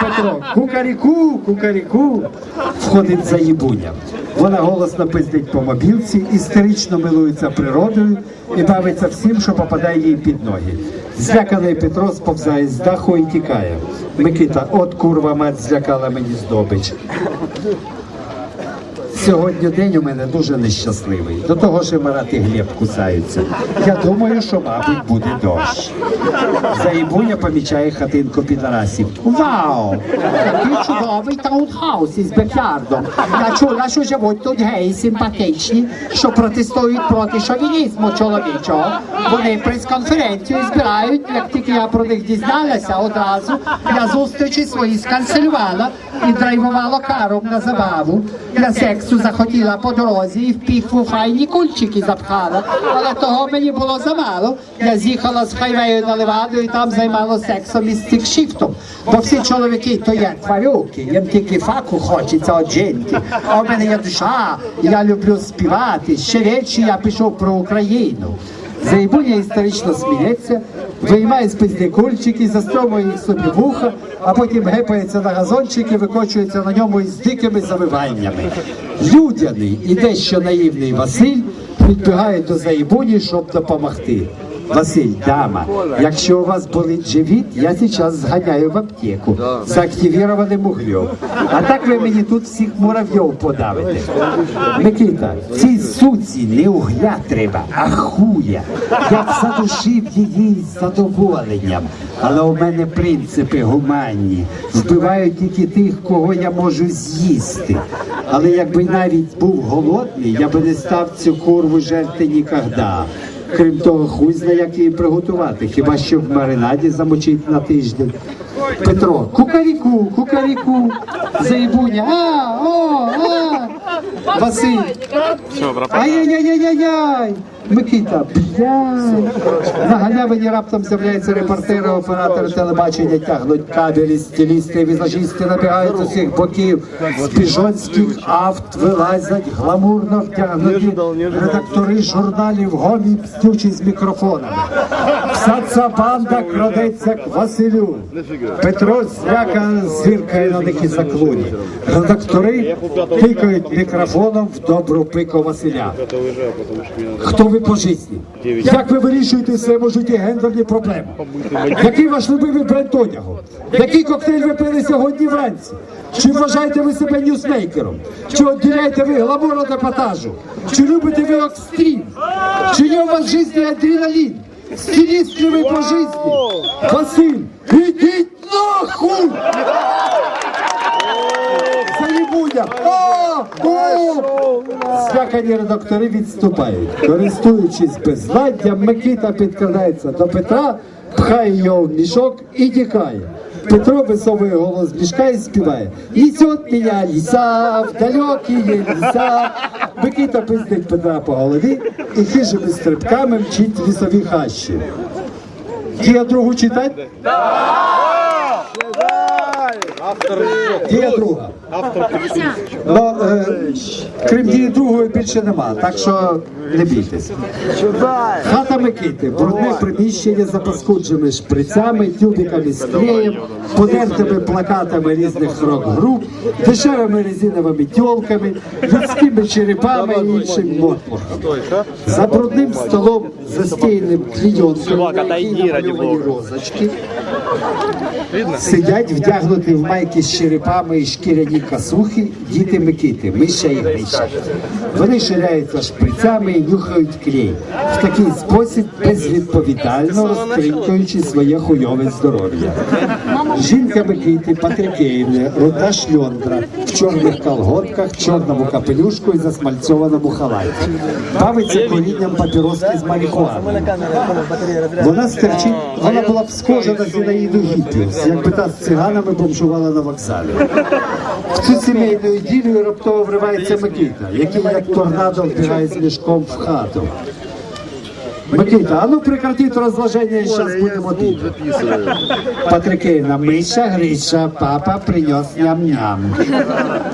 Петро, кукаріку, кукаріку, входить заїбуня. Вона голосно пиздить по мобілці, істерично милується природою і бавиться всім, що попадає їй під ноги. Зляканий Петро сповзає з даху і тікає. Микита, от курва мать злякала мені здобич. Сьогодні день у мене дуже нещасливий. До того ж Марат і Глеб кусаються. Я думаю, що, мабуть, буде дощ. Заїбуня помічає хатинку підарасів. Вау! Який чудовий таунхаус із бекярдом. Я чула, що живуть тут геї симпатичні, що протестують проти шовінізму чоловічого. Вони прес-конференцію збирають, як тільки я про них дізналася одразу, я зустрічі свої сканцелювала і драйвувала каром на забаву. Я сексу захотіла по дорозі і в піхву файні кульчики запхала, але того мені було замало. Я з'їхала з хайвею на Леваду і там займалася сексом із стікшифтом. Бо всі чоловіки то є тварюки, їм тільки факу хочеться від жінки. А в мене є душа, я люблю співати. Ще речі я пішов про Україну. Заїбуня історично сміється, виймає з пизди кульчики, застромує їх собі вуха, а потім гепається на газончик і викочується на ньому із дикими завиваннями. Людяний і дещо наївний Василь підбігає до заїбуні, щоб допомогти. Василь, дама, якщо у вас болить живіт, я зараз зганяю в аптеку з активірованим углем. А так ви мені тут всіх муравйов подавите. Микита, цій суці не угля треба, а хуя. Я задушив її з задоволенням. Але у мене принципи гуманні. Вбивають тільки тих, кого я можу з'їсти. Але якби навіть був голодний, я би не став цю курву жерти ніколи. Крім того, хуй знає, як її приготувати, хіба що в маринаді замочить на тиждень. Петро, кукаріку, кукаріку, заїбуня, а, о, а, Василь, ай-яй-яй-яй-яй, Микита, блядь. На галявині раптом з'являється репортери, оператори телебачення, тягнуть кабелі, стилісти, візажісти набігають з усіх боків. З піжонських авт вилазять гламурно втягнуті редактори журналів гомі пстючі з мікрофонами. Вся ця банда крадеться к Василю. Петро зляка зіркає на них і заклуні. Редактори тикають мікрофоном в добру пику Василя. Хто ви по житті? Як ви вирішуєте в своєму житті гендерні проблеми? Який ваш любимий бренд одягу? Який коктейль ви пили сьогодні вранці? Чи вважаєте ви себе ньюсмейкером? Чи відділяєте ви гламур від епатажу? Чи любите ви екстрім? Чи є у вас в житті адреналін? Стиліст ли ви по житті? Василь, ідіть нахуй! Заїбуня! О! О! Злякані редактори відступають. Користуючись безладдям, Микита підкрадається до Петра, пхає його в мішок і тікає. Петро висовує голос з мішка і співає Несет мене ліса, в далекі є ліса. Микита пиздить Петра по голові і хижими стрибками мчить лісові хащі. Дія другу читати? Дія друга. Ну, е, крім дії другої більше нема, так що не бійтесь. Хата Микити, брудне приміщення з запаскудженими шприцями, тюбиками з клеєм, подертими плакатами різних рок-груп, дешевими резиновими тьолками, людськими черепами і іншим мотлохом. За брудним столом, застійним клійонкою, на якій намальовані розочки, Сидять вдягнуті в майки з черепами і шкіряні касухи діти Микити, Миша і Гриша. Вони ширяються шприцями і нюхають клей. В такий спосіб безвідповідально розтринкуючи своє хуйове здоров'я. Жінка Микити Патрикеївна, руда шльондра, в чорних колготках, чорному капелюшку і засмальцьованому халаті. Бавиться корінням папіроски з марихуаною. Вона стерчить, вона була б схожа на Зінаїду Гітлерс, якби та з циганами бомжувала на вокзалі. В цю сімейну іділію раптово вривається Микита, який як торнадо вбігає з мішком в хату. Микита, а ну прекратіть розложення і зараз будемо піти. Патриківна, Миша, Гриша, папа принес ням-ням.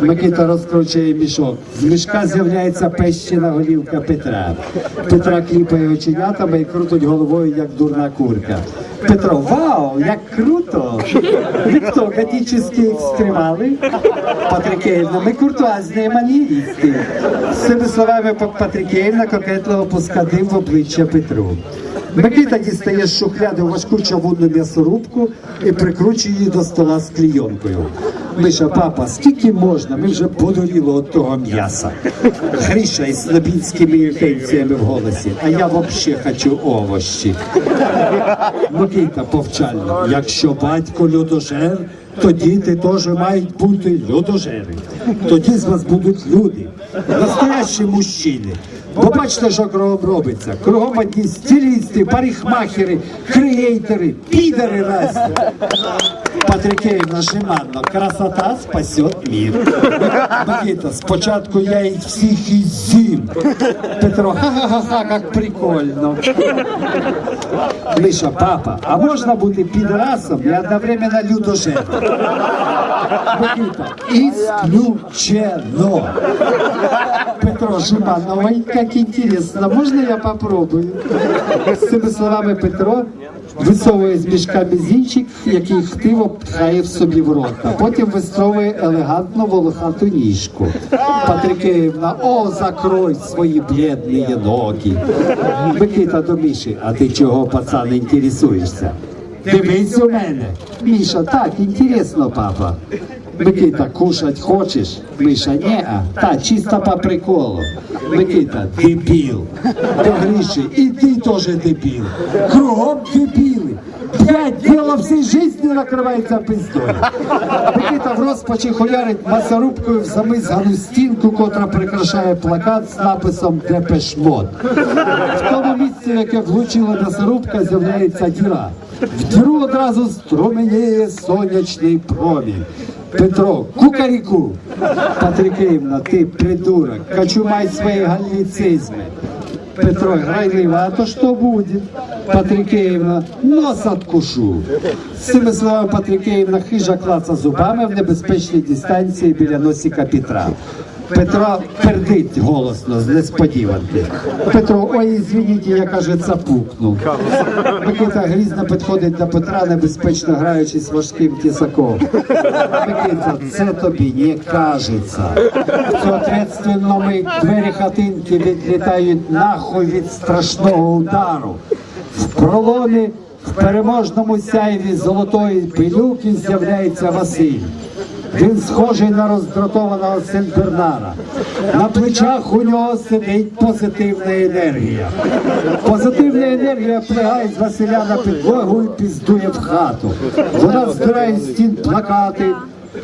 Микита розкручує мішок. З мішка з'являється пещена голівка Петра. Петра кліпає оченятами і крутить головою, як дурна курка. Петро, вау, як круто! Ви хто, готическі екстремали? Патрикеївна, ми куртуазні манірісти. З цими словами Патрикеївна кокетливо пускадив в обличчя Петру. Микита дістає з шухляди важку чавунну м'ясорубку і прикручує її до стола з клійонкою. Миша, папа, скільки можна? Ми вже подуріли від того м'яса. Гріша із слабінськими інтенціями в голосі, а я взагалі хочу овощі. Микита повчально, якщо батько людожер, то діти теж мають бути людожери. Тоді з вас будуть люди, настоящі мужчини. Бо бачите, що кругом робиться. Кругом одні стилісти, парикмахери, креатори, підари разні. Патрикеївна Шиманно, красота спасет мир. Микита, спочатку я їх всіх із зім. Петро, ха-ха-ха, як прикольно. Миша, папа, а можна бути підрасом і одновременно людожером? Исключено. Петро Жиманов, ой, как интересно, можно я попробую? З цими словами Петро висовує з мішка мізинчик, який хтиво пхає в собі в рот, а потім висовує елегантну волохату ніжку. Патрикеївна, о, закрой свої бледні ноги. Микита до Міші, а ти чого, пацан, інтересуєшся? Дивись у мене. Міша, так, інтересно, папа. Микита, кушать хочеш? Миша, не, та чисто по приколу. Микита, дебіл. До Гриші, і ти теж дебіл. Кругом дебіли. П'ять діло всій житті накривається пиздою. Микита в розпачі хуярить масорубкою в замизгану стінку, котра прикрашає плакат з написом Депешмот. В тому місці, яке влучила м'ясорубка, з'являється діра. В діру одразу струменіє сонячний промінь. Петро, кукаріку! Патрикеївна, ти придурок, качумай свої галлицизми. Петро, що что будет? Патрикеївна, нос откушу. З цими словами Патрикеївна хижа клаца зубами в небезпечній дистанції біля носика Петра. Петро пердить голосно з несподіванки. Петро, ой, извините, я каже, цапукнув. Микита грізно підходить до Петра, небезпечно граючись важким тісаком. Микита, це тобі не кажеться. Соответственно, ми двері хатинки відлітають нахуй від страшного удару. В проломі в переможному сяйві золотої пилюки з'являється Василь. Він схожий на роздратованого Сен-Бернара. На плечах у нього сидить позитивна енергія. Позитивна енергія плягає з Василя на підлогу і піздує в хату. Вона збирає стін плакати,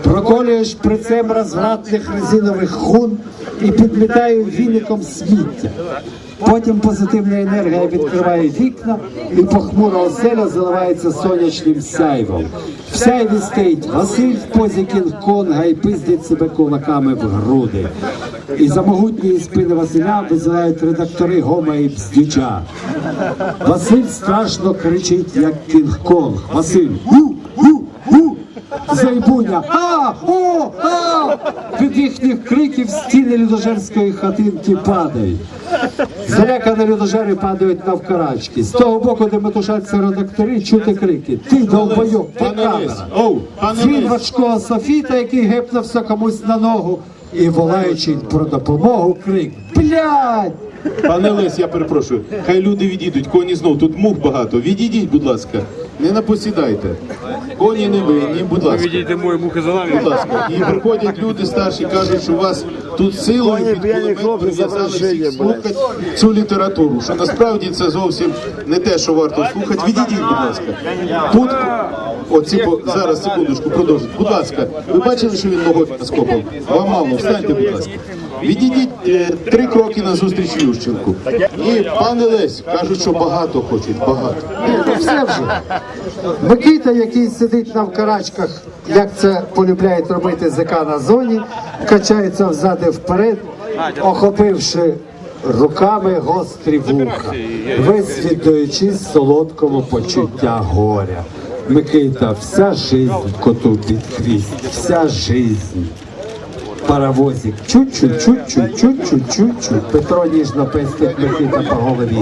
проколює шприцем розвратних резинових хун і підмітає віником сміття. Потім позитивна енергія відкриває вікна і похмура оселя заливається сонячним сяйвом. В сяйві стоїть Василь в позі Кінг-Конга і пиздить себе кулаками в груди. І за могутньої спини Василя визивають редактори Гома і Бздюча. Василь страшно кричить, як Кінг-Конг. Василь! Зайбуня! А! О! А! Від їхніх криків стіни людожерської хатинки падають. Залякані людожери падають навкарачки. З того боку, де метушаться редактори, чути крики. Ти довбойоб, де Пане камера? оу, пане Дзвін Лис. важкого Софіта, який гепнувся комусь на ногу, і волаючи про допомогу, крик Блядь! Пане Лес, я перепрошую. Хай люди відійдуть, коні знов, тут мух багато. Відійдіть, будь ласка. Не напосідайте. Коні не винні, будь ласка. Видите мой муха за нами. Будь ласка. І приходять люди старші, кажуть, що у вас тут силою під кулемет прив'язали всіх слухати цю літературу. Що насправді це зовсім не те, що варто слухати. Відійдіть, будь ласка. Тут Оці по зараз секундочку продовжуйте. Будь ласка, ви бачили, що він ногою скопав? Вам мало, встаньте, будь ласка. Відійдіть е, три кроки назустріч Ющенку. І пане Лесь, кажуть, що багато хочуть, багато. Ну, все вже. Микита, який сидить на вкарачках, як це полюбляють робити ЗК на зоні, качається взад і вперед, охопивши руками гострі вуха, весь віддаючись солодкому почуття горя. Микита, вся жизнь коту під вся жизнь. Паровозик, чуть-чуть, чуть-чуть, чуть-чуть, чуть-чуть. Петро ніжно пестить Микита по голові.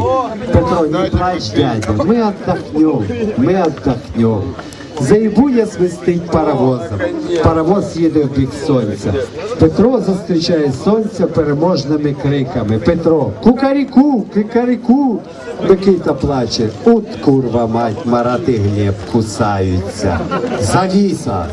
Петро, не плачь, дядя, ми отдохнем, ми отдохнем. Заїбує свистить паровозом. Паровоз їде в бік сонця. Петро зустрічає сонця переможними криками. Петро, кукаріку, кикаріку. Микита плаче. От курва мать, Марат і кусаються. Завіса.